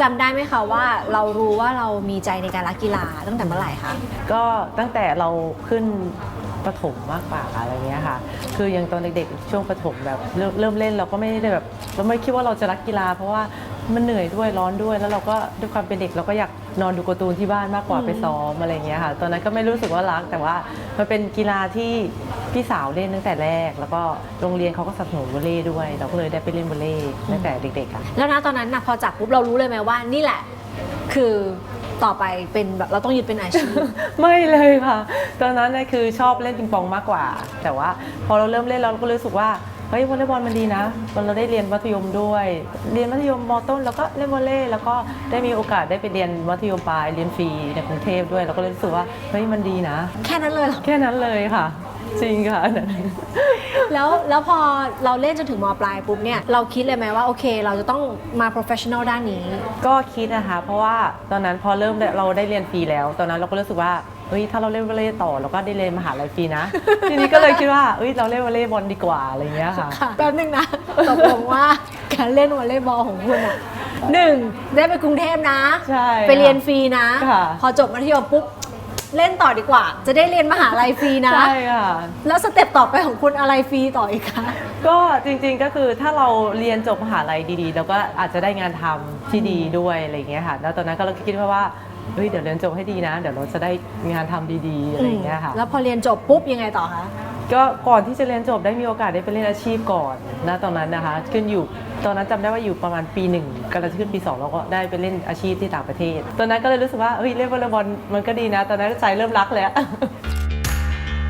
จำได้ไหมคะว่าเรารู้ว่าเรามีใจในการรักกีฬาตั้งแต่เมื่อไหร่คะ ก็ตั้งแต่เราขึ้นประถมมากกว่าอะไรเงี้ยค่ะ คือยังตอนเด็กๆช่วงประถมแบบเริ่มเริ่มเล่นเราก็ไม่ได้แบบเราไม่คิดว่าเราจะรักกีฬา เพราะว่ามันเหนื่อยด้วยร้อนด้วย แล้วเราก็ด้วยความเป็นเด็กเราก็อยากนอนดูการ์ตูนที่บ้านมากกว่าไปซ้อมอะไรเงี้ยค่ะ ตอนนั้นก็ไม่รู้สึกว่ารักแต่ว่ามันเป็นกีฬาที่ พี่สาวเล่นตั้งแต่แรก แล้วก็โรงเรียนเขาก็สนับสนุนวอลเลย์ด้วย เราก็เลยได้ไปเล่นวอลเลย์ตั้งแต่เด็กๆค่ะแล้วนะตอนนั้นนะพอจับปุ๊บเรารู้เลยไหมว่านี่แหละ คือต่อไปเป็นแบบเราต้องยึดเป็นอาชีพ ไม่เลยค่ะ ตอนนั้นเนี่ยคือชอบเล่นปิงปองมากกว่า แต่ว่าพอเราเริ่มเล่นเราก็รู้สึกว่าเฮ้ยวอลเลย์บอลมันดีนะตอนเราได้เรียนมัธยมด้วย เรียนมัธยมมต้น แล้วก็เล่นวอลเลย์แล้วก็ได้มีโอกาสได้ไปเรียนมัธยมปลายเรียนฟรีในกรุงเทพด้วยเราก็เลยรู้สึกว่าเฮ้ยมันดีนะ แค่นั้นเลยเหรอ แค่นั้นเลยค่ะ จริงค่ะ แล้วแล้วพอเราเล่นจนถึงมปลายปุ๊บเนี่ยเราคิดเลยไหมว่าโอเค เราจะต้องมา professional ด้านนี้ ก็คิดนะคะ เพราะว่าตอนนั้นพอเริ่มได้เราได้เรียนฟรีแล้ว ตอนนั้นเราก็รู้สึกว่าเฮ้ยถ้าเราเล่นวอลเลย์ต่อเราก็ได้เรียนมหาลัยฟรีนะ ทีนี้ก็เลยคิดว่าเอ้ยเราเล่นวอลเลย์บอลดีกว่าอะไรอย่างเงี้ยค่ะค่ะแป๊บนึงนะตกลงว่าการเล่นวอลเลย์บอลของคุณอะหนึ่งได้ไปกรุงเทพนะใช่ไปเรียนฟรีนะค่ะพอจบมัธยมปุ๊บ เล่นต่อดีกว่า จะได้เรียนมหาลัยฟรีนะ ใช่ค่ะ แล้วสเต็ปต่อไปของคุณอะไรฟรีต่ออีกคะก็จริงๆก็คือถ้าเราเรียนจบมหาลัยดีๆเราก็อาจจะได้งานทำที่ดีด้วยอะไรอย่างเงี้ยค่ะ แล้วตอนนั้นก็เราก็คิดว่าว่า เฮ้ยเดี๋ยวเรียนจบให้ดีนะ เดี๋ยวเราจะได้งานทำดีๆอะไรอย่างเงี้ยค่ะ แล้วพอเรียนจบปุ๊บยังไงต่อคะ ก็ก่อนที่จะเรียนจบได้มีโอกาสได้ไปเล่นอาชีพก่อนนะตอนนั้นนะคะขึ้นอยู่ตอนนั้นจำได้ว่าอยู่ประมาณปีหนึ่งกำลังจะขึ้นปีสองเราก็ได้ไปเล่นอาชีพที่ต่างประเทศ ตอนนั้นก็เลยรู้สึกว่าเฮ้ยเล่นวอลเลย์บอลมันก็ดีนะ ตอนนั้นใจเริ่มรักแล้ว